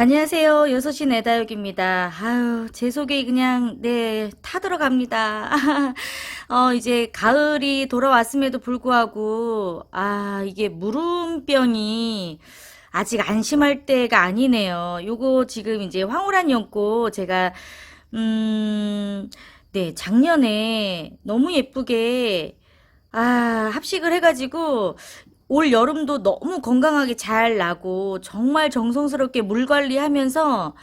안녕하세요. 여섯 시 내다육입니다. 아유, 제 속에 그냥, 네, 타들어갑니다. 어, 이제 가을이 돌아왔음에도 불구하고, 아, 이게 무름병이 아직 안심할 때가 아니네요. 요거 지금 이제 황홀한 연꽃 제가, 음, 네, 작년에 너무 예쁘게, 아, 합식을 해가지고, 올 여름도 너무 건강하게 잘 나고 정말 정성스럽게 물 관리하면서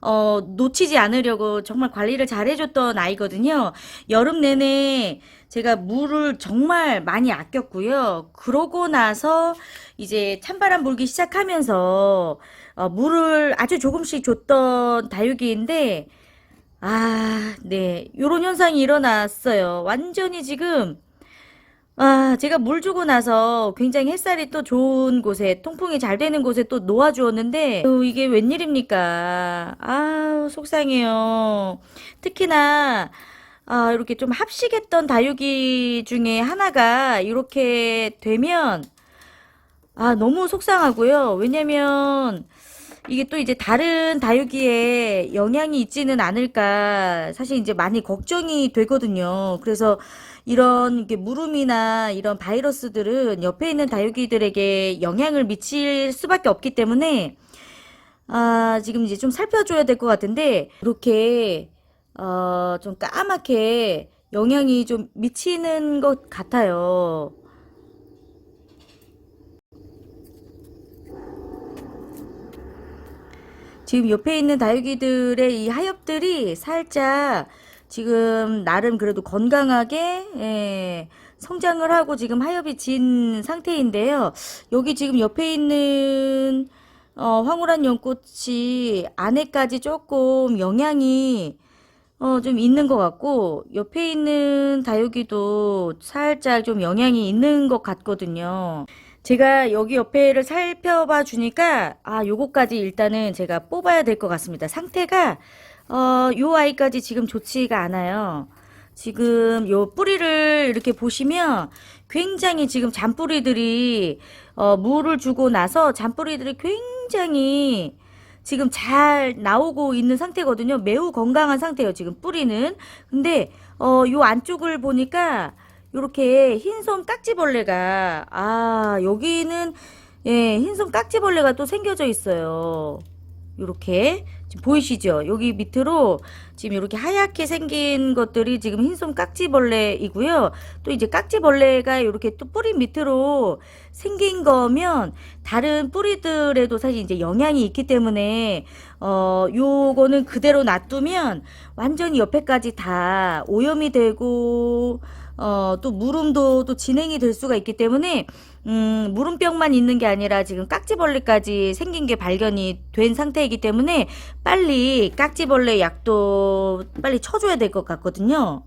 어, 놓치지 않으려고 정말 관리를 잘 해줬던 아이거든요. 여름 내내 제가 물을 정말 많이 아꼈고요. 그러고 나서 이제 찬바람 불기 시작하면서 어, 물을 아주 조금씩 줬던 다육이인데 아, 네. 요런 현상이 일어났어요. 완전히 지금 아, 제가 물 주고 나서 굉장히 햇살이 또 좋은 곳에, 통풍이 잘 되는 곳에 또 놓아주었는데, 아유, 이게 웬일입니까? 아우, 속상해요. 특히나, 아, 이렇게 좀 합식했던 다육이 중에 하나가 이렇게 되면, 아, 너무 속상하고요. 왜냐면, 이게 또 이제 다른 다육이에 영향이 있지는 않을까 사실 이제 많이 걱정이 되거든요. 그래서 이런 게 물음이나 이런 바이러스들은 옆에 있는 다육이들에게 영향을 미칠 수밖에 없기 때문에 아, 지금 이제 좀 살펴줘야 될 것 같은데 이렇게 어, 좀 까맣게 영향이 좀 미치는 것 같아요. 지금 옆에 있는 다육이들의 이 하엽들이 살짝 지금 나름 그래도 건강하게 예, 성장을 하고 지금 하엽이 진 상태인데요. 여기 지금 옆에 있는 어, 황홀한 연꽃이 안에까지 조금 영향이 어, 좀 있는 것 같고 옆에 있는 다육이도 살짝 좀 영향이 있는 것 같거든요. 제가 여기 옆에를 살펴봐 주니까 아 요거까지 일단은 제가 뽑아야 될 것 같습니다. 상태가 어, 요 아이까지 지금 좋지가 않아요. 지금 요 뿌리를 이렇게 보시면 굉장히 지금 잔뿌리들이 어, 물을 주고 나서 잔뿌리들이 굉장히 지금 잘 나오고 있는 상태거든요. 매우 건강한 상태예요. 지금 뿌리는. 근데 어, 요 안쪽을 보니까 요렇게 흰손 깍지벌레가 아, 여기는 예, 흰손 깍지벌레가 또 생겨져 있어요. 요렇게 지금 보이시죠? 여기 밑으로 지금 이렇게 하얗게 생긴 것들이 지금 흰손 깍지벌레이고요. 또 이제 깍지벌레가 이렇게 또 뿌리 밑으로 생긴 거면 다른 뿌리들에도 사실 이제 영향이 있기 때문에 어 요거는 그대로 놔두면 완전히 옆에까지 다 오염이 되고 어, 또 물음도 또 진행이 될 수가 있기 때문에 음, 물음병만 있는 게 아니라 지금 깍지벌레까지 생긴 게 발견이 된 상태이기 때문에 빨리 깍지벌레 약도 빨리 쳐줘야 될 것 같거든요.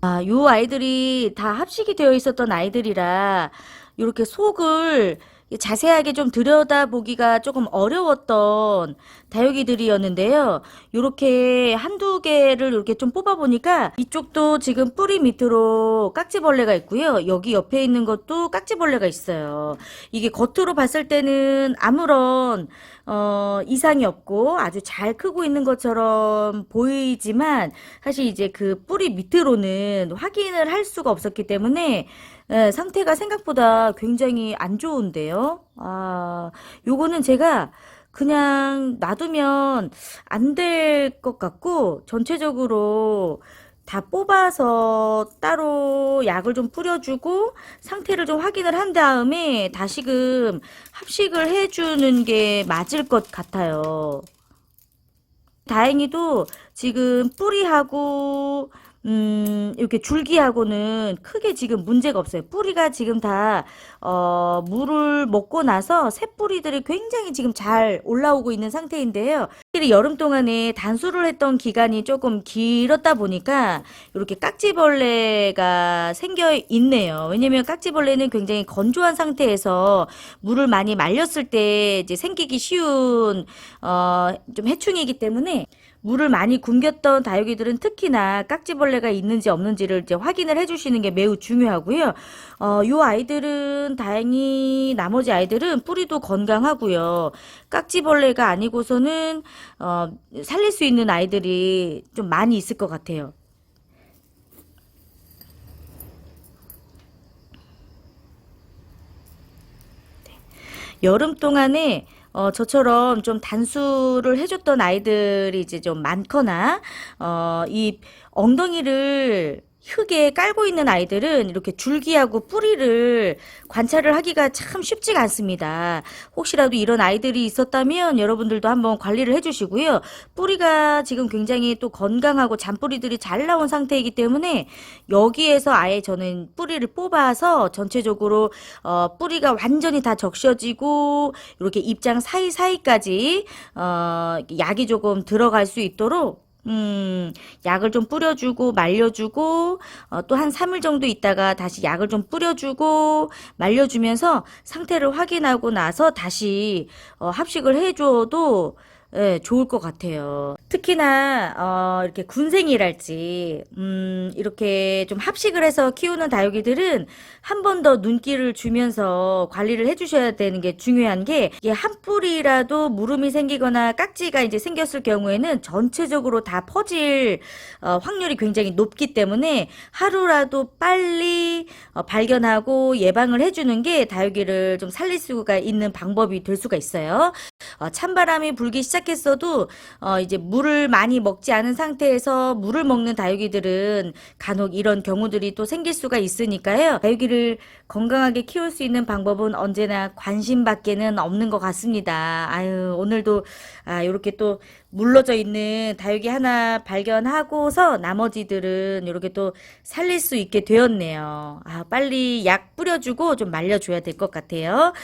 아, 요 아이들이 다 합식이 되어 있었던 아이들이라 이렇게 속을 자세하게 좀 들여다보기가 조금 어려웠던 다육이들이었는데요. 이렇게 한두 개를 이렇게 좀 뽑아보니까 이쪽도 지금 뿌리 밑으로 깍지벌레가 있고요. 여기 옆에 있는 것도 깍지벌레가 있어요. 이게 겉으로 봤을 때는 아무런 어, 이상이 없고 아주 잘 크고 있는 것처럼 보이지만 사실 이제 그 뿌리 밑으로는 확인을 할 수가 없었기 때문에 예, 상태가 생각보다 굉장히 안 좋은데요. 아, 요거는 제가 그냥 놔두면 안 될 것 같고 전체적으로 다 뽑아서 따로 약을 좀 뿌려주고 상태를 좀 확인을 한 다음에 다시금 합식을 해주는 게 맞을 것 같아요. 다행히도 지금 뿌리하고 음, 이렇게 줄기하고는 크게 지금 문제가 없어요. 뿌리가 지금 다, 어, 물을 먹고 나서 새뿌리들이 굉장히 지금 잘 올라오고 있는 상태인데요. 확실히 여름 동안에 단수를 했던 기간이 조금 길었다 보니까 이렇게 깍지벌레가 생겨 있네요. 왜냐면 깍지벌레는 굉장히 건조한 상태에서 물을 많이 말렸을 때 이제 생기기 쉬운, 어, 좀 해충이기 때문에 물을 많이 굶겼던 다육이들은 특히나 깍지벌레가 있는지 없는지를 이제 확인을 해주시는 게 매우 중요하고요. 어, 요 아이들은 다행히 나머지 아이들은 뿌리도 건강하고요. 깍지벌레가 아니고서는 어, 살릴 수 있는 아이들이 좀 많이 있을 것 같아요. 여름 동안에 어, 저처럼 좀 단수를 해줬던 아이들이 이제 좀 많거나, 어, 이 엉덩이를 흙에 깔고 있는 아이들은 이렇게 줄기하고 뿌리를 관찰을 하기가 참 쉽지가 않습니다. 혹시라도 이런 아이들이 있었다면 여러분들도 한번 관리를 해주시고요. 뿌리가 지금 굉장히 또 건강하고 잔뿌리들이 잘 나온 상태이기 때문에 여기에서 아예 저는 뿌리를 뽑아서 전체적으로 어, 뿌리가 완전히 다 적셔지고 이렇게 입장 사이사이까지 어, 약이 조금 들어갈 수 있도록 음, 약을 좀 뿌려주고 말려주고 어, 또 한 3일 정도 있다가 다시 약을 좀 뿌려주고 말려주면서 상태를 확인하고 나서 다시 어, 합식을 해줘도 예, 좋을 것 같아요. 특히나 어, 이렇게 군생이랄지 음, 이렇게 좀 합식을 해서 키우는 다육이들은 한 번 더 눈길을 주면서 관리를 해주셔야 되는 게 중요한 게 이게 한 뿌리라도 무름이 생기거나 깍지가 이제 생겼을 경우에는 전체적으로 다 퍼질 어, 확률이 굉장히 높기 때문에 하루라도 빨리 어, 발견하고 예방을 해주는 게 다육이를 좀 살릴 수가 있는 방법이 될 수가 있어요. 어, 찬바람이 불기 시작 했어도 어, 이제 물을 많이 먹지 않은 상태에서 물을 먹는 다육이들은 간혹 이런 경우들이 또 생길 수가 있으니까요. 다육이를 건강하게 키울 수 있는 방법은 언제나 관심밖에는 없는 것 같습니다. 아유, 오늘도 아, 이렇게 또 물러져 있는 다육이 하나 발견하고서 나머지들은 이렇게 또 살릴 수 있게 되었네요. 아, 빨리 약 뿌려주고 좀 말려줘야 될 것 같아요.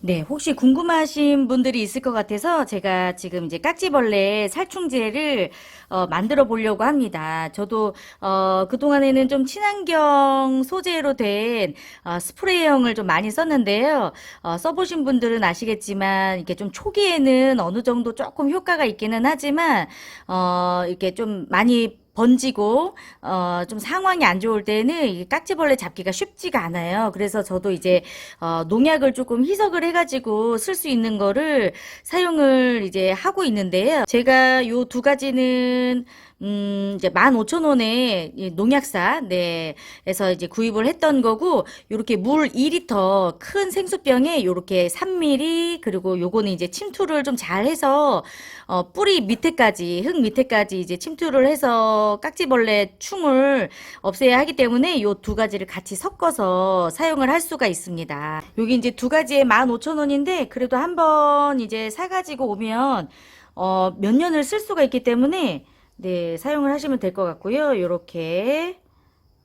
네, 혹시 궁금하신 분들이 있을 것 같아서 제가 지금 이제 깍지벌레 살충제를 어, 만들어 보려고 합니다. 저도 어, 그동안에는 좀 친환경 소재로 된 어, 스프레이형을 좀 많이 썼는데요. 어, 써보신 분들은 아시겠지만 이게 좀 초기에는 어느 정도 조금 효과가 있기는 하지만 어, 이렇게 좀 많이 번지고 어 좀 상황이 안 좋을 때는 이 깍지벌레 잡기가 쉽지가 않아요. 그래서 저도 이제 어 농약을 조금 희석을 해가지고 쓸 수 있는 거를 사용을 이제 하고 있는데요. 제가 요 두 가지는 음, 이제 15,000원에 이 농약사, 네, 에서 이제 구입을 했던 거고, 요렇게 물 2리터 큰 생수병에 요렇게 3mm, 그리고 요거는 이제 침투를 좀 잘 해서, 어, 뿌리 밑에까지, 흙 밑에까지 이제 침투를 해서 깍지벌레 충을 없애야 하기 때문에 요 두 가지를 같이 섞어서 사용을 할 수가 있습니다. 여기 이제 두 가지에 15,000원인데, 그래도 한번 이제 사가지고 오면, 어, 몇 년을 쓸 수가 있기 때문에, 네, 사용을 하시면 될 것 같고요. 요렇게.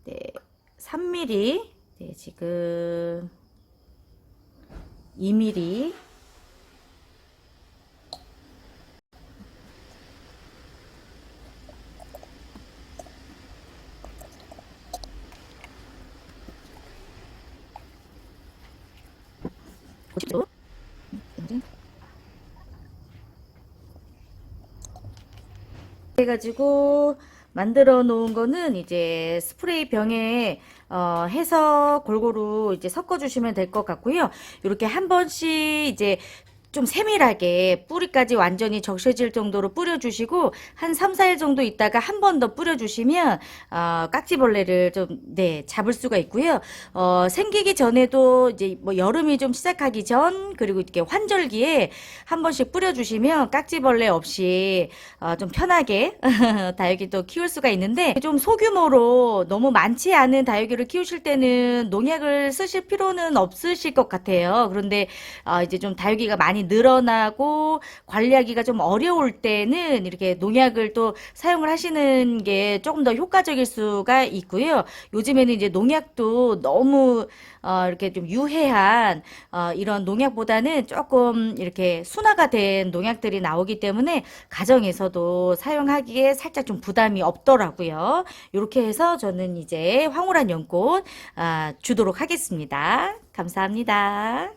네, 3mm 네, 지금 2mm 해가지고 만들어 놓은 거는 이제 스프레이 병에 어, 해서 골고루 이제 섞어 주시면 될 것 같고요. 이렇게 한 번씩 이제 좀 세밀하게 뿌리까지 완전히 적셔질 정도로 뿌려주시고 한 3, 4일 정도 있다가 한 번 더 뿌려주시면 어, 깍지벌레를 좀 네, 잡을 수가 있고요. 어, 생기기 전에도 이제 뭐 여름이 좀 시작하기 전 그리고 이렇게 환절기에 한 번씩 뿌려주시면 깍지벌레 없이 어, 좀 편하게 다육이 또 키울 수가 있는데 좀 소규모로 너무 많지 않은 다육이를 키우실 때는 농약을 쓰실 필요는 없으실 것 같아요. 그런데 어, 이제 좀 다육이가 많이 늘어나고 관리하기가 좀 어려울 때는 이렇게 농약을 또 사용을 하시는 게 조금 더 효과적일 수가 있고요. 요즘에는 이제 농약도 너무 어, 이렇게 좀 유해한 어, 이런 농약보다는 조금 이렇게 순화가 된 농약들이 나오기 때문에 가정에서도 사용하기에 살짝 좀 부담이 없더라고요. 이렇게 해서 저는 이제 황홀한 연꽃 아, 주도록 하겠습니다. 감사합니다.